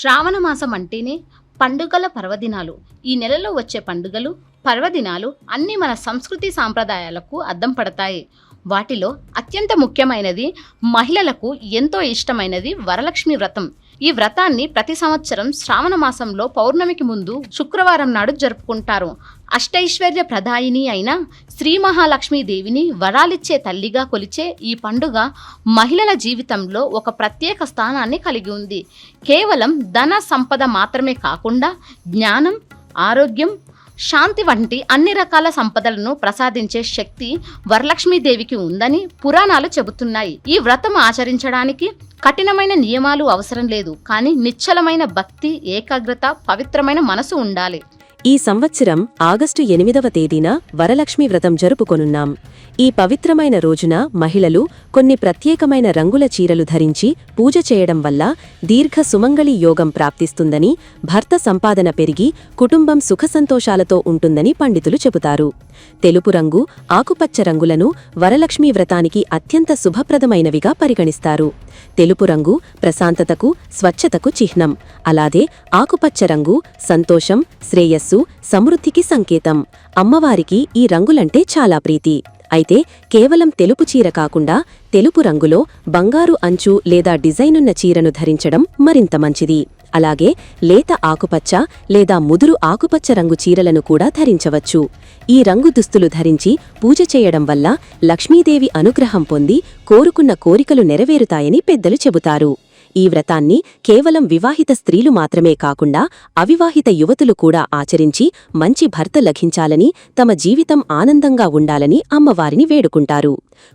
శ్రావణ మాసం అంటేనే పండుగల పర్వదినాలు. ఈ నెలలో వచ్చే పండుగలు పర్వదినాలు అన్నీ మన సంస్కృతి సాంప్రదాయాలకు అద్దం పడతాయి. వాటిలో అత్యంత ముఖ్యమైనది మహిళలకు ఎంతో ఇష్టమైనది వరలక్ష్మి వ్రతం. ఈ వ్రతాన్ని ప్రతి సంవత్సరం శ్రావణ మాసంలో పౌర్ణమికి ముందు శుక్రవారం నాడు జరుపుకుంటారు. అష్టైశ్వర్య ప్రదాయిని అయిన శ్రీ మహాలక్ష్మీదేవిని వరాలిచ్చే తల్లిగా కొలిచే ఈ పండుగ మహిళల జీవితంలో ఒక ప్రత్యేక స్థానాన్ని కలిగి ఉంది. కేవలం ధన సంపద మాత్రమే కాకుండా జ్ఞానం ఆరోగ్యం శాంతి వంటి అన్ని రకాల సంపదలను ప్రసాదించే శక్తి వరలక్ష్మీదేవికి ఉందని పురాణాలు చెబుతున్నాయి. ఈ వ్రతం ఆచరించడానికి కఠినమైన నియమాలు అవసరం లేదు కానీ నిశ్చలమైన భక్తి ఏకాగ్రత పవిత్రమైన మనసు ఉండాలి. ఈ సంవత్సరం ఆగస్టు ఎనిమిదవ తేదీన వరలక్ష్మి వ్రతం జరుపుకొనున్నాం. ఈ పవిత్రమైన రోజున మహిళలు కొన్ని ప్రత్యేకమైన రంగుల చీరలు ధరించి పూజ చేయడం వల్ల దీర్ఘ సుమంగళి యోగం ప్రాప్తిస్తుందని భర్త సంపాదన పెరిగి కుటుంబం సుఖసంతోషాలతో ఉంటుందని పండితులు చెబుతారు. తెలుపు రంగు ఆకుపచ్చ రంగులను వరలక్ష్మీ వ్రతానికి అత్యంత శుభప్రదమైనవిగా పరిగణిస్తారు. తెలుపు రంగు ప్రశాంతతకు స్వచ్ఛతకు చిహ్నం. అలాగే ఆకుపచ్చ రంగు సంతోషం శ్రేయస్సు సమృద్ధికి సంకేతం. అమ్మవారికి ఈ రంగులంటే చాలా ప్రీతి. అయితే కేవలం తెలుపు చీర కాకుండా తెలుపు రంగులో బంగారు అంచు లేదా డిజైనున్న చీరను ధరించడం మరింత మంచిది. అలాగే లేత ఆకుపచ్చ లేదా ముదురు ఆకుపచ్చ రంగు చీరలను కూడా ధరించవచ్చు. ఈ రంగు దుస్తులు ధరించి పూజ చేయడం వల్ల లక్ష్మీదేవి అనుగ్రహం పొంది కోరుకున్న కోరికలు నెరవేరుతాయని పెద్దలు చెబుతారు. ఈ వ్రతాన్ని కేవలం వివాహిత స్త్రీలు మాత్రమే కాకుండా అవివాహిత యువతులు కూడా ఆచరించి మంచి భర్త లభించాలని తమ జీవితం ఆనందంగా ఉండాలని అమ్మవారిని వేడుకుంటారు.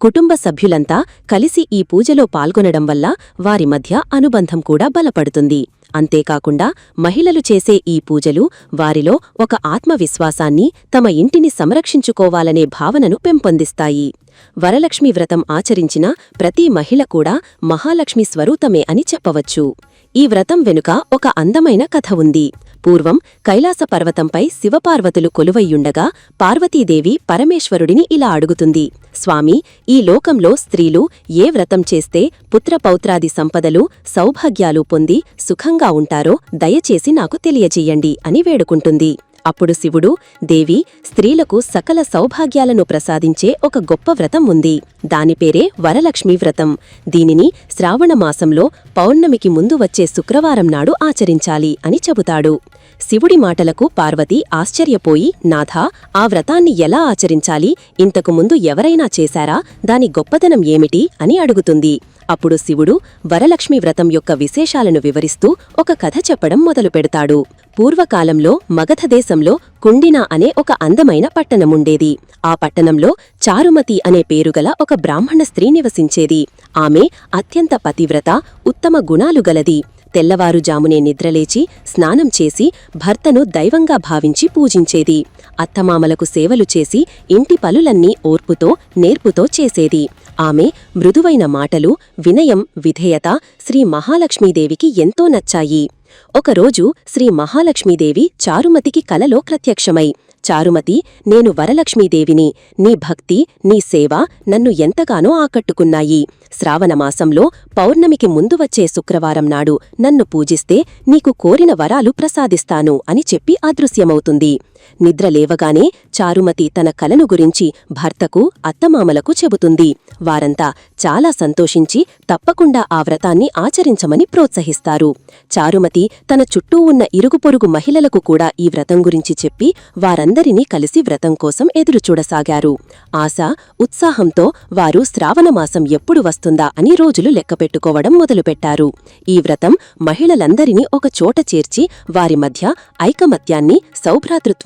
కుటుంబ సభ్యులంతా కలిసి ఈ పూజలో పాల్గొనడం వల్ల వారి మధ్య అనుబంధం కూడా బలపడుతుంది. అంతేకాకుండా మహిళలు చేసే ఈ పూజలు వారిలో ఒక ఆత్మవిశ్వాసాన్ని తమ ఇంటిని సంరక్షించుకోవాలనే భావనను పెంపొందిస్తాయి. వరలక్ష్మి వ్రతం ఆచరించిన ప్రతి మహిళ కూడా మహాలక్ష్మి స్వరూపమే అని చెప్పవచ్చు. ఈ వ్రతం వెనుక ఒక అందమైన కథ ఉంది. పూర్వం కైలాస పర్వతంపై శివపార్వతులు కొలువయ్యుండగా పార్వతీదేవి పరమేశ్వరుడిని ఇలా అడుగుతుంది. స్వామి ఈ లోకంలో స్త్రీలు ఏ వ్రతం చేస్తే పుత్రపౌత్రాది సంపదలు సౌభాగ్యాలు పొంది సుఖంగా ఉంటారో దయచేసి నాకు తెలియజేయండి అని వేడుకుంటుంది. అప్పుడు శివుడు దేవి స్త్రీలకు సకల సౌభాగ్యాలను ప్రసాదించే ఒక గొప్ప వ్రతం ఉంది. దాని పేరే వరలక్ష్మీ వ్రతం. దీనిని శ్రావణ మాసంలో పౌర్ణమికి ముందు వచ్చే శుక్రవారం నాడు ఆచరించాలి అని చెబుతాడు. శివుడి మాటలకు పార్వతి ఆశ్చర్యపోయి నాథా ఆ వ్రతాన్ని ఎలా ఆచరించాలి? ఇంతకు ముందు ఎవరైనా చేశారా? దాని గొప్పదనం ఏమిటి? అని అడుగుతుంది. అప్పుడు శివుడు వరలక్ష్మి వ్రతం యొక్క విశేషాలను వివరిస్తూ ఒక కథ చెప్పడం మొదలుపెడతాడు. పూర్వకాలంలో మగధ దేశంలో కుండిన అనే ఒక అందమైన పట్టణముండేది. ఆ పట్టణంలో చారుమతి అనే పేరుగల ఒక బ్రాహ్మణ స్త్రీ నివసించేది. ఆమె అత్యంత పతివ్రత ఉత్తమ గుణాలు గలది. తెల్లవారుజామునే నిద్రలేచి స్నానం చేసి భర్తను దైవంగా భావించి పూజించేది. అత్తమామలకు సేవలు చేసి ఇంటి పలులన్నీ ఓర్పుతో నేర్పుతో చేసేది. ఆమె మృదువైన మాటలు వినయం విధేయత శ్రీ మహాలక్ష్మీదేవికి ఎంతో నచ్చాయి. ఒకరోజు శ్రీ మహాలక్ష్మీదేవి చారుమతికి కలలో ప్రత్యక్షమై చారుమతి నేను వరలక్ష్మీదేవిని నీ భక్తి నీ సేవ నన్ను ఎంతగానో ఆకట్టుకున్నాయి. శ్రావణమాసంలో పౌర్ణమికి ముందు వచ్చే శుక్రవారం నాడు నన్ను పూజిస్తే నీకు కోరిన వరాలు ప్రసాదిస్తాను అని చెప్పి అదృశ్యమవుతుంది. నిద్ర లేవగానే చారుమతి తన కలను గురించి భర్తకు అత్తమామలకు చెబుతుంది. వారంతా చాలా సంతోషించి తప్పకుండా ఆ వ్రతాన్ని ఆచరించమని ప్రోత్సహిస్తారు. చారుమతి తన చుట్టూ ఉన్న ఇరుగుపొరుగు మహిళలకు కూడా ఈ వ్రతం గురించి చెప్పి వారందరినీ కలిసి వ్రతం కోసం ఎదురుచూడసాగారు ఆశ ఉత్సాహంతో వారు శ్రావణమాసం ఎప్పుడు వస్తుందా అని రోజులు లెక్కపెట్టుకోవడం మొదలుపెట్టారు. ఈ వ్రతం మహిళలందరినీ ఒక చోట చేర్చి వారి మధ్య ఐకమత్యాన్ని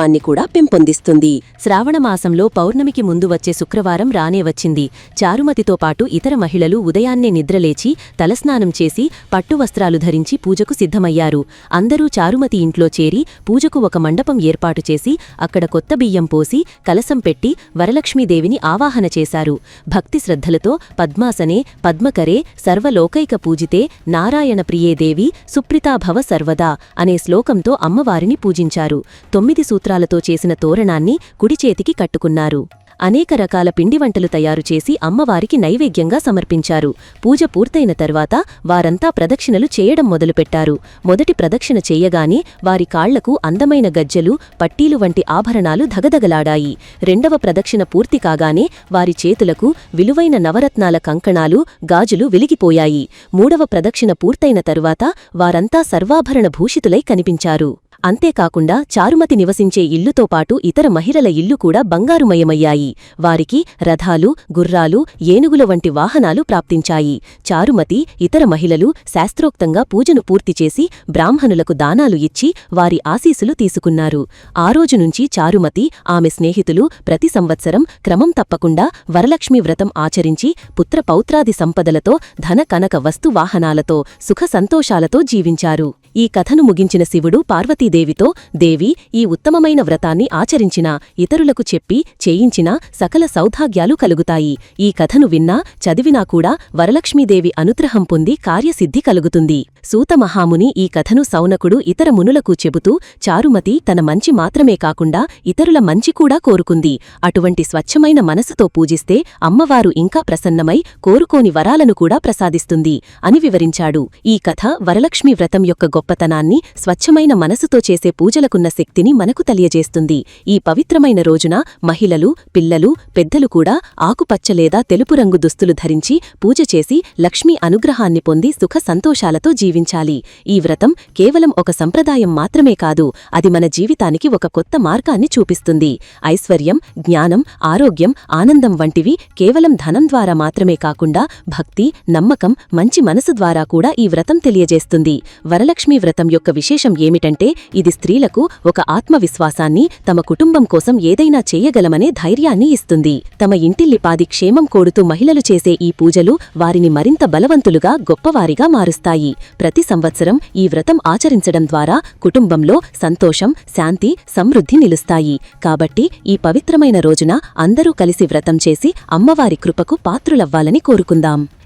సౌభ్రాతృత్వాన్ని కూడా పెంపొందిస్తుంది. శ్రావణమాసంలో పౌర్ణమికి ముందు వచ్చే శుక్రవారం రానే వచ్చింది. చారుమతితో పాటు ఇతర మహిళలు ఉదయాన్నే నిద్రలేచి తలస్నానం చేసి పట్టు వస్త్రాలు ధరించి పూజకు సిద్ధమయ్యారు. అందరూ చారుమతి ఇంట్లో చేరి పూజకు ఒక మండపం ఏర్పాటు చేసి అక్కడ కొత్త బియ్యం పోసి కలసం పెట్టి వరలక్ష్మీదేవిని ఆవాహన చేశారు. భక్తి శ్రద్ధలతో పద్మాసనే పద్మకరే సర్వలోకైక పూజితే నారాయణ ప్రియే దేవి సుప్రితాభవ సర్వదా అనే శ్లోకంతో అమ్మవారిని పూజించారు. తొమ్మిది సూత్ర సూత్రాలతో చేసిన తోరణాన్ని కుడిచేతికి కట్టుకున్నారు. అనేక రకాల పిండి వంటలు తయారు చేసి అమ్మవారికి నైవేద్యంగా సమర్పించారు. పూజ పూర్తయిన తర్వాత వారంతా ప్రదక్షిణలు చేయడం మొదలుపెట్టారు. మొదటి ప్రదక్షిణ చేయగానే వారి కాళ్ళకు అందమైన గజ్జెలు పట్టీలు వంటి ఆభరణాలు ధగధగలాడాయి. రెండవ ప్రదక్షిణ పూర్తి కాగానే వారి చేతులకు విలువైన నవరత్నాల కంకణాలు గాజులు వెలిగిపోయాయి. మూడవ ప్రదక్షిణ పూర్తయిన తరువాత వారంతా సర్వాభరణ భూషితులై కనిపించారు. అంతేకాకుండా చారుమతి నివసించే ఇల్లుతో పాటు ఇతర మహిళల ఇల్లు కూడా బంగారుమయమయ్యాయి. వారికి రథాలు గుర్రాలు ఏనుగుల వంటి వాహనాలు ప్రాప్తించాయి. చారుమతి ఇతర మహిళలు శాస్త్రోక్తంగా పూజను పూర్తి చేసి బ్రాహ్మణులకు దానాలు ఇచ్చి వారి ఆశీసులు తీసుకున్నారు. ఆ రోజు నుంచి చారుమతి ఆమె స్నేహితులు ప్రతి సంవత్సరం క్రమం తప్పకుండా వరలక్ష్మి వ్రతం ఆచరించి పుత్ర పౌత్రాది సంపదలతో ధన కనక వస్తు వాహనాలతో సుఖ సంతోషాలతో జీవించారు. ఈ కథను ముగించిన శివుడు పార్వతీదేవితో దేవి ఈ ఉత్తమమైన వ్రతాన్ని ఆచరించినా ఇతరులకు చెప్పి చేయించినా సకల సౌభాగ్యాలు కలుగుతాయి. ఈ కథను విన్నా చదివినా కూడా వరలక్ష్మీదేవి అనుగ్రహం పొంది కార్యసిద్ధి కలుగుతుంది. సూతమహాముని ఈ కథను సౌనకుడు ఇతర మునులకు చెబుతూ చారుమతి తన మంచి మాత్రమే కాకుండా ఇతరుల మంచి కూడా కోరుకుంది. అటువంటి స్వచ్ఛమైన మనసుతో పూజిస్తే అమ్మవారు ఇంకా ప్రసన్నమై కోరుకోని వరాలను కూడా ప్రసాదిస్తుంది అని వివరించాడు. ఈ కథ వరలక్ష్మి వ్రతం యొక్క గొప్పతనాన్ని స్వచ్ఛమైన మనసుతో చేసే పూజలకున్న శక్తిని మనకు తెలియజేస్తుంది. ఈ పవిత్రమైన రోజున మహిళలు పిల్లలు పెద్దలు కూడా ఆకుపచ్చ లేదా తెలుపు రంగు దుస్తులు ధరించి పూజ చేసి లక్ష్మీ అనుగ్రహాన్ని పొంది సుఖ సంతోషాలతో జీవించాలి. ఈ వ్రతం కేవలం ఒక సంప్రదాయం మాత్రమే కాదు అది మన జీవితానికి ఒక కొత్త మార్గాన్ని చూపిస్తుంది. ఐశ్వర్యం జ్ఞానం ఆరోగ్యం ఆనందం వంటివి కేవలం ధనం ద్వారా మాత్రమే కాకుండా భక్తి నమ్మకం మంచి మనసు ద్వారా కూడా ఈ వ్రతం తెలియజేస్తుంది. వరలక్ష్మి వరలక్ష్మి వ్రతం యొక్క విశేషం ఏమిటంటే ఇది స్త్రీలకు ఒక ఆత్మవిశ్వాసాన్ని తమ కుటుంబం కోసం ఏదైనా చేయగలమనే ధైర్యాన్ని ఇస్తుంది. తమ ఇంటిల్లిపాది క్షేమం కోరుతూ మహిళలు చేసే ఈ పూజలు వారిని మరింత బలవంతులుగా గొప్పవారిగా మారుస్తాయి. ప్రతి సంవత్సరం ఈ వ్రతం ఆచరించడం ద్వారా కుటుంబంలో సంతోషం శాంతి సమృద్ధి నిలుస్తాయి. కాబట్టి ఈ పవిత్రమైన రోజున అందరూ కలిసి వ్రతం చేసి అమ్మవారి కృపకు పాత్రులవ్వాలని కోరుకుందాం.